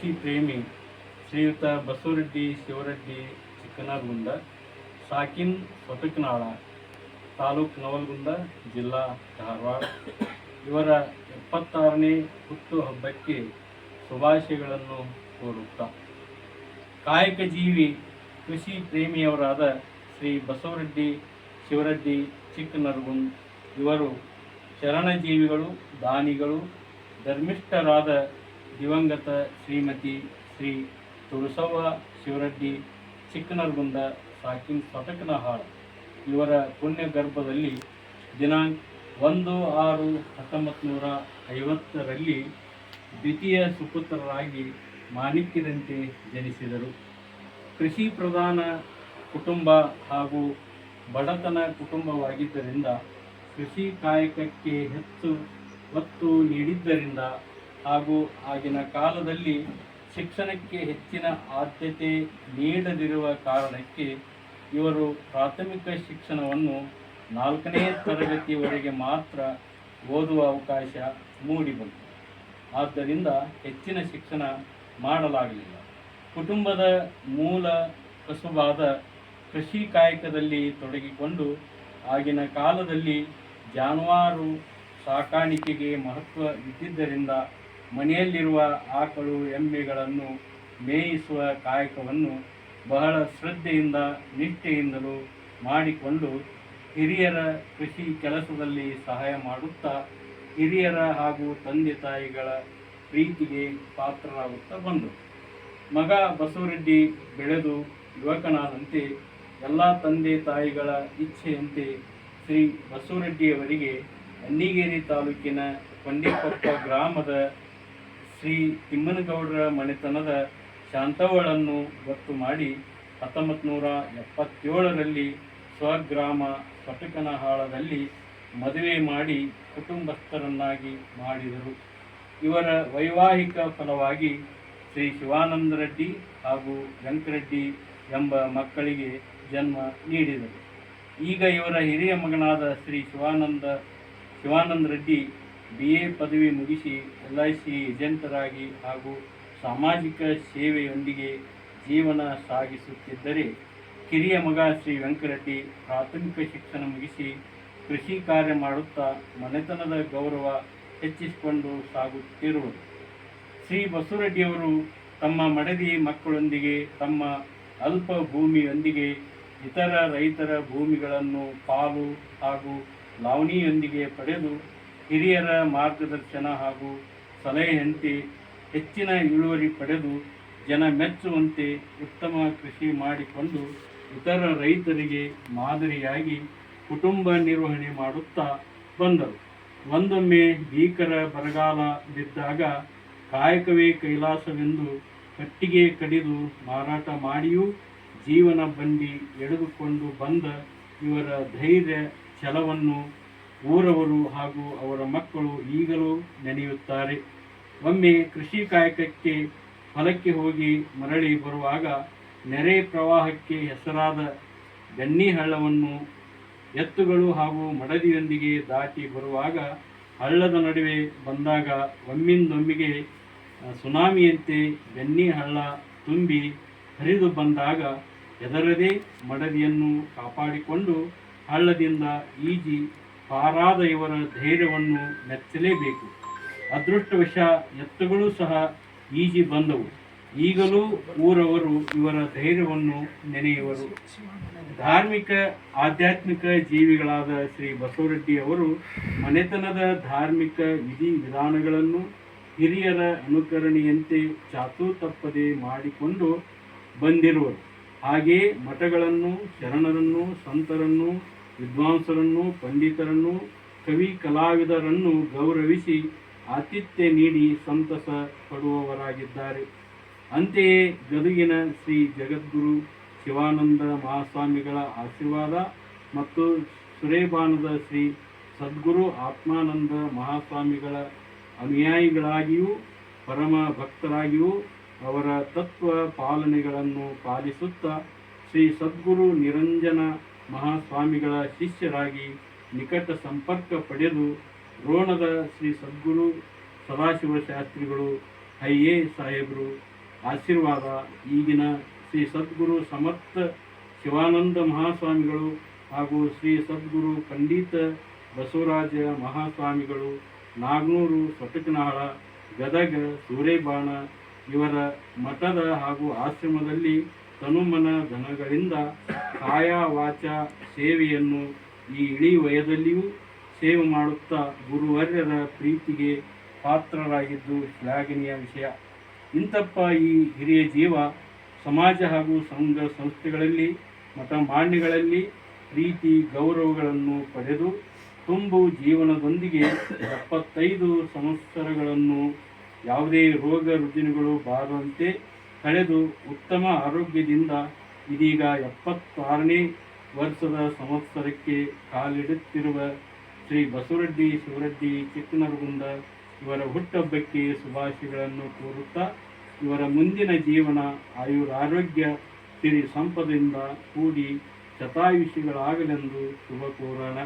ಕೃಷಿ ಪ್ರೇಮಿ ಶ್ರೀಯುತ ಬಸವರೆಡ್ಡಿ ಶಿವರೆಡ್ಡಿ ಚಿಕ್ಕನಗುಂದ ಸಾಕಿನ್ ಸೊತಕನಾಳ ತಾಲೂಕು ನವಲಗುಂದ, ಜಿಲ್ಲಾ ಧಾರವಾಡ. ಇವರ ಎಪ್ಪತ್ತಾರನೇ ಹುಟ್ಟು ಹಬ್ಬಕ್ಕೆ ಶುಭಾಶಯಗಳನ್ನು ಕೋರುತ್ತಾ. ಕಾಯಕ ಜೀವಿ ಕೃಷಿ ಪ್ರೇಮಿಯವರಾದ ಶ್ರೀ ಬಸವರೆಡ್ಡಿ ಶಿವರೆಡ್ಡಿ ಚಿಕ್ಕನರಗುಂದ್, ಇವರು ಶರಣಜೀವಿಗಳು, ದಾನಿಗಳು, ಧರ್ಮಿಷ್ಠರಾದ ದಿವಂಗತ ಶ್ರೀಮತಿ ಶ್ರೀ ತುಳಸವ್ವ ಶಿವರೆಡ್ಡಿ, ಚಿಕ್ಕನರಗುಂದ ಸಾಕಿನ್ ಸೊಟಕನಹಾಳ್ ಇವರ ಪುಣ್ಯ ಗರ್ಭದಲ್ಲಿ ದಿನಾಂಕ ಒಂದು ಆರು ಹತ್ತೊಂಬತ್ತು ನೂರ ಐವತ್ತರಲ್ಲಿ ದ್ವಿತೀಯ ಸುಪುತ್ರರಾಗಿ ಮಾಣಿಕ್ಯದಂತೆ ಜನಿಸಿದರು. ಕೃಷಿ ಪ್ರಧಾನ ಕುಟುಂಬ ಹಾಗೂ ಬಡತನ ಕುಟುಂಬವಾಗಿದ್ದರಿಂದ ಕೃಷಿ ಕಾಯಕಕ್ಕೆ ಹೆಚ್ಚು ಒತ್ತು ನೀಡಿದ್ದರಿಂದ ಹಾಗೂ ಆಗಿನ ಕಾಲದಲ್ಲಿ ಶಿಕ್ಷಣಕ್ಕೆ ಹೆಚ್ಚಿನ ಆದ್ಯತೆ ನೀಡದಿರುವ ಕಾರಣಕ್ಕೆ ಇವರು ಪ್ರಾಥಮಿಕ ಶಿಕ್ಷಣವನ್ನು ನಾಲ್ಕನೇ ತರಗತಿವರೆಗೆ ಮಾತ್ರ ಓದುವ ಅವಕಾಶ ಮೂಡಿಬಂತು. ಆದ್ದರಿಂದ ಹೆಚ್ಚಿನ ಶಿಕ್ಷಣ ಮಾಡಲಾಗಲಿಲ್ಲ ಕುಟುಂಬದ ಮೂಲ ಕಸುಬಾದ ಕೃಷಿ ಕಾಯಕದಲ್ಲಿ ತೊಡಗಿಕೊಂಡು ಆಗಿನ ಕಾಲದಲ್ಲಿ ಜಾನುವಾರು ಸಾಕಾಣಿಕೆಗೆ ಮಹತ್ವ ಇದ್ದಿದ್ದರಿಂದ ಮನೆಯಲ್ಲಿರುವ ಆಕಳು ಎಮ್ಮೆಗಳನ್ನು ಮೇಯಿಸುವ ಕಾಯಕವನ್ನು ಬಹಳ ಶ್ರದ್ಧೆಯಿಂದ, ನಿಷ್ಠೆಯಿಂದಲೂ ಮಾಡಿಕೊಂಡು ಹಿರಿಯರ ಕೃಷಿ ಕೆಲಸದಲ್ಲಿ ಸಹಾಯ ಮಾಡುತ್ತಾ ಹಿರಿಯರ ಹಾಗೂ ತಂದೆ ತಾಯಿಗಳ ಪ್ರೀತಿಗೆ ಪಾತ್ರರಾಗುತ್ತಾ ಬಂದರು. ಮಗ ಬಸವರೆಡ್ಡಿ ಬೆಳೆದು ಯುವಕನಾದಂತೆ ಎಲ್ಲ ತಂದೆ ತಾಯಿಗಳ ಇಚ್ಛೆಯಂತೆ ಶ್ರೀ ಬಸವರೆಡ್ಡಿಯವರಿಗೆ ಅನ್ನಿಗೇರಿ ತಾಲೂಕಿನ ಕೊಂಡಿಕೊಪ್ಪ ಗ್ರಾಮದ ಶ್ರೀ ತಿಮ್ಮನಗೌಡರ ಮನೆತನದ ಶಾಂತವಳನ್ನು ಗೊತ್ತು ಮಾಡಿ ಹತ್ತೊಂಬತ್ತು ನೂರ ಎಪ್ಪತ್ತೇಳರಲ್ಲಿ ಸ್ವಗ್ರಾಮ ಸೊಟಕನಹಾಳದಲ್ಲಿ ಮದುವೆ ಮಾಡಿ ಕುಟುಂಬಸ್ಥರನ್ನಾಗಿ ಮಾಡಿದರು. ಇವರ ವೈವಾಹಿಕ ಫಲವಾಗಿ ಶ್ರೀ ಶಿವಾನಂದ ರೆಡ್ಡಿ ಹಾಗೂ ವೆಂಕರೆಡ್ಡಿ ಎಂಬ ಮಕ್ಕಳಿಗೆ ಜನ್ಮ ನೀಡಿದರು. ಈಗ ಇವರ ಹಿರಿಯ ಮಗನಾದ ಶ್ರೀ ಶಿವಾನಂದ ಶಿವಾನಂದ ರೆಡ್ಡಿ ಬಿ ಎ ಪದವಿ ಮುಗಿಸಿ ಎಲ್ ಐ ಸಿ ಏಜೆಂಟರಾಗಿ ಹಾಗೂ ಸಾಮಾಜಿಕ ಸೇವೆಯೊಂದಿಗೆ ಜೀವನ ಸಾಗಿಸುತ್ತಿದ್ದರೆ ಕಿರಿಯ ಮಗ ಶ್ರೀ ವೆಂಕರೆಡ್ಡಿ ಪ್ರಾಥಮಿಕ ಶಿಕ್ಷಣ ಮುಗಿಸಿ ಕೃಷಿ ಕಾರ್ಯ ಮಾಡುತ್ತಾ ಮನೆತನದ ಗೌರವ ಹೆಚ್ಚಿಸಿಕೊಂಡು ಸಾಗುತ್ತಿರುವರು. ಶ್ರೀ ಬಸುರೆಡ್ಡಿಯವರು ತಮ್ಮ ಮಡದಿ ಮಕ್ಕಳೊಂದಿಗೆ ತಮ್ಮ ಅಲ್ಪ ಭೂಮಿಯೊಂದಿಗೆ ಇತರ ರೈತರ ಭೂಮಿಗಳನ್ನು ಪಾಲು ಹಾಗೂ ಲಾವಣಿಯೊಂದಿಗೆ ಪಡೆದು ಹಿರಿಯರ ಮಾರ್ಗದರ್ಶನ ಹಾಗೂ ಸಲಹೆಯಂತೆ ಹೆಚ್ಚಿನ ಇಳುವರಿ ಪಡೆದು ಜನ ಮೆಚ್ಚುವಂತೆ ಉತ್ತಮ ಕೃಷಿ ಮಾಡಿಕೊಂಡು ಇತರ ರೈತರಿಗೆ ಮಾದರಿಯಾಗಿ ಕುಟುಂಬ ನಿರ್ವಹಣೆ ಮಾಡುತ್ತಾ ಬಂದರು. ಒಂದೊಮ್ಮೆ ಭೀಕರ ಬರಗಾಲ ಬಿದ್ದಾಗ ಕಾಯಕವೇ ಕೈಲಾಸವೆಂದು ಕಟ್ಟಿಗೆ ಕಡಿದು ಮಾರಾಟ ಮಾಡಿಯೂ ಜೀವನ ಬಂಡಿ ಎಳೆದುಕೊಂಡು ಬಂದ ಇವರ ಧೈರ್ಯ, ಛಲವನ್ನು ಊರವರು ಹಾಗೂ ಅವರ ಮಕ್ಕಳು ಈಗಲೂ ನೆನೆಯುತ್ತಾರೆ. ಒಮ್ಮೆ ಕೃಷಿ ಕಾಯಕಕ್ಕೆ ಹೊಲಕ್ಕೆ ಹೋಗಿ ಮರಳಿ ಬರುವಾಗ ನೆರೆ ಪ್ರವಾಹಕ್ಕೆ ಹೆಸರಾದ ಗನ್ನಿ ಹಳ್ಳವನ್ನು ಎತ್ತುಗಳು ಹಾಗೂ ಮಡದಿಯೊಂದಿಗೆ ದಾಟಿ ಬರುವಾಗ ಹಳ್ಳದ ನಡುವೆ ಬಂದಾಗ ಒಮ್ಮಿಂದೊಮ್ಮಿಗೆ ಸುನಾಮಿಯಂತೆ ಬೆನ್ನಿ ಹಳ್ಳ ತುಂಬಿ ಹರಿದು ಬಂದಾಗ ಎದರದೇ ಮಡದಿಯನ್ನು ಕಾಪಾಡಿಕೊಂಡು ಹಳ್ಳದಿಂದ ಈಜಿ ಪಾರಾದ ಇವರ ಧೈರ್ಯವನ್ನು ಮೆಚ್ಚಲೇಬೇಕು. ಅದೃಷ್ಟವಶ ಎತ್ತುಗಳು ಸಹ ಈಜಿ ಬಂದವು. ಈಗಲೂ ಊರವರು ಇವರ ಧೈರ್ಯವನ್ನು ನೆನೆಯುವರು. ಧಾರ್ಮಿಕ, ಆಧ್ಯಾತ್ಮಿಕ ಜೀವಿಗಳಾದ ಶ್ರೀ ಬಸವರೆಡ್ಡಿ ಅವರು ಮನೆತನದ ಧಾರ್ಮಿಕ ವಿಧಿ ವಿಧಾನಗಳನ್ನು ಹಿರಿಯರ ಅನುಕರಣೆಯಂತೆ ಚಾತು ತಪ್ಪದೆ ಮಾಡಿಕೊಂಡು ಬಂದಿರುವರು. ಹಾಗೆಯೇ ಮಠಗಳನ್ನು ಶರಣರನ್ನು ಸಂತರನ್ನು ವಿದ್ವಾಂಸರನ್ನು, ಪಂಡಿತರನ್ನು, ಕವಿ ಕಲಾವಿದರನ್ನು ಗೌರವಿಸಿ ಆತಿಥ್ಯ ನೀಡಿ ಸಂತಸ ಪಡುವವರಾಗಿದ್ದಾರೆ. ಅಂತೆಯೇ ಗದುಗಿನ ಶ್ರೀ ಜಗದ್ಗುರು ಶಿವಾನಂದ ಮಹಾಸ್ವಾಮಿಗಳ ಆಶೀರ್ವಾದ ಮತ್ತು ಸುರೇಬಾನದ ಶ್ರೀ ಸದ್ಗುರು ಆತ್ಮಾನಂದ ಮಹಾಸ್ವಾಮಿಗಳ ಅನುಯಾಯಿಗಳಾಗಿಯೂ, ಪರಮ ಭಕ್ತರಾಗಿಯೂ ಅವರ ತತ್ವ ಪಾಲನೆಗಳನ್ನು ಪಾಲಿಸುತ್ತಾ ಶ್ರೀ ಸದ್ಗುರು ನಿರಂಜನ ಮಹಾಸ್ವಾಮಿಗಳ ಶಿಷ್ಯರಾಗಿ ನಿಕಟ ಸಂಪರ್ಕ ಪಡೆದು ರೋಣದ ಶ್ರೀ ಸದ್ಗುರು ಸದಾಶಿವ ಶಾಸ್ತ್ರಿಗಳು ಹಯ್ಯೇ ಸಾಹೇಬರು, ಆಶೀರ್ವಾದ ಈಗಿನ ಶ್ರೀ ಸದ್ಗುರು ಸಮರ್ಥ ಶಿವಾನಂದ ಮಹಾಸ್ವಾಮಿಗಳು ಹಾಗೂ ಶ್ರೀ ಸದ್ಗುರು ಪಂಡಿತ ಬಸವರಾಜ ಮಹಾಸ್ವಾಮಿಗಳು, ನಾಗ್ನೂರು ಸೊಟಕನಾಳ ಗದಗ ಸೂರೇಬಾಣ ಇವರ ಮಠದ ಹಾಗೂ ಆಶ್ರಮದಲ್ಲಿ ತನುಮನ ಜನಗಳಿಂದ ಕಾಯ ವಾಚ ಸೇವೆಯನ್ನು ಈ ಇಳಿ ವಯದಲ್ಲಿಯೂ ಸೇವೆ ಮಾಡುತ್ತಾ ಗುರುವರ್ಯರ ಪ್ರೀತಿಗೆ ಪಾತ್ರರಾಗಿದ್ದು ಶ್ಲಾಘನೀಯ ವಿಷಯ. ಇಂತಪ್ಪ ಈ ಹಿರಿಯ ಜೀವ ಸಮಾಜ ಹಾಗೂ ಸಂಘ ಸಂಸ್ಥೆಗಳಲ್ಲಿ ಮತ ಮಾನ್ಯಗಳಲ್ಲಿ ಪ್ರೀತಿ ಗೌರವಗಳನ್ನು ಪಡೆದು ತುಂಬು ಜೀವನದೊಂದಿಗೆ ಎಪ್ಪತ್ತೈದು ಸಂವತ್ಸರಗಳನ್ನು ಯಾವುದೇ ರೋಗ ರುಜಿನಗಳು ಬಾರದಂತೆ ಕಳೆದು ಉತ್ತಮ ಆರೋಗ್ಯದಿಂದ ಇದೀಗ ಎಪ್ಪತ್ತಾರನೇ ವರ್ಷದ ಸಂವತ್ಸರಕ್ಕೆ ಕಾಲಿಡುತ್ತಿರುವ ಶ್ರೀ ಬಸವರೆಡ್ಡಿ ಶಿವರೆಡ್ಡಿ ಚಿಕ್ಕನರಗುಂದ ಇವರ ಹುಟ್ಟಹಬ್ಬಕ್ಕೆ ಶುಭಾಶಯಗಳನ್ನು ಕೋರುತ್ತಾ ಇವರ ಮುಂದಿನ ಜೀವನ ಆಯುರಾರೋಗ್ಯ, ಸಿರಿ ಸಂಪದಿಂದ ಕೂಡಿ ಶತಾಯುಷಿಗಳಾಗಲೆಂದು ಶುಭ ಕೋರೋಣ.